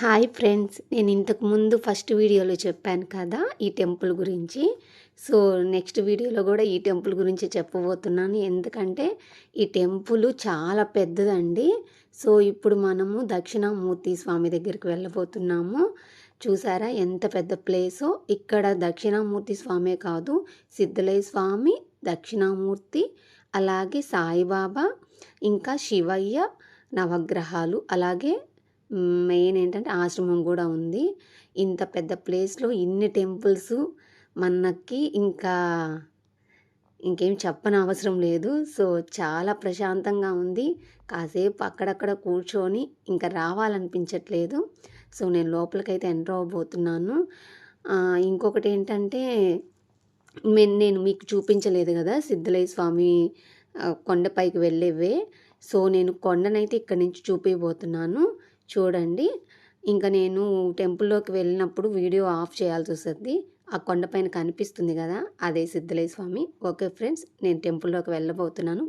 Hi friends నేను ఇంతకుముందు first వీడియోలో చెప్పాను కదా ఈ టెంపుల్ గురించి. సో నెక్స్ట్ వీడియోలో కూడా ఈ టెంపుల్ గురించి చెప్పబోతున్నాను. ఎందుకంటే ఈ టెంపుల్ చాలా పెద్దదండి. సో ఇప్పుడు మనము దక్షిణామూర్తి స్వామి దగ్గరికి వెళ్ళబోతున్నాము. చూసారా ఎంత పెద్ద ప్లేసో? ఇక్కడ దక్షిణామూర్తి స్వామే కాదు సిద్ధలయ్య స్వామి దక్షిణామూర్తి అలాగే సాయిబాబా ఇంకా శివయ్య నవగ్రహాలు అలాగే మెయిన్ ఏంటంటే ఆశ్రమం కూడా ఉంది. ఇంత పెద్ద ప్లేస్లో ఇన్ని టెంపుల్స్ మనకి ఇంకా ఇంకేం చెప్పని అవసరం లేదు. సో చాలా ప్రశాంతంగా ఉంది. కాసేపు అక్కడక్కడ కూర్చొని ఇంకా రావాలనిపించట్లేదు. సో నేను లోపలికైతే ఎంటర్ అవ్వబోతున్నాను. ఇంకొకటి ఏంటంటే నేను మీకు చూపించలేదు కదా సిద్ధలయ్య స్వామి కొండపైకి వెళ్ళేవే. సో నేను కొండనైతే ఇక్కడి నుంచి చూపించబోతున్నాను చూడండి. ఇంకా నేను టెంపుల్లోకి వెళ్ళినప్పుడు వీడియో ఆఫ్ చేయాల్సి వస్తుంది. ఆ కొండపైన కనిపిస్తుంది కదా అదే సిద్ధలయ్య స్వామి. ఓకే ఫ్రెండ్స్ నేను టెంపుల్లోకి వెళ్ళబోతున్నాను.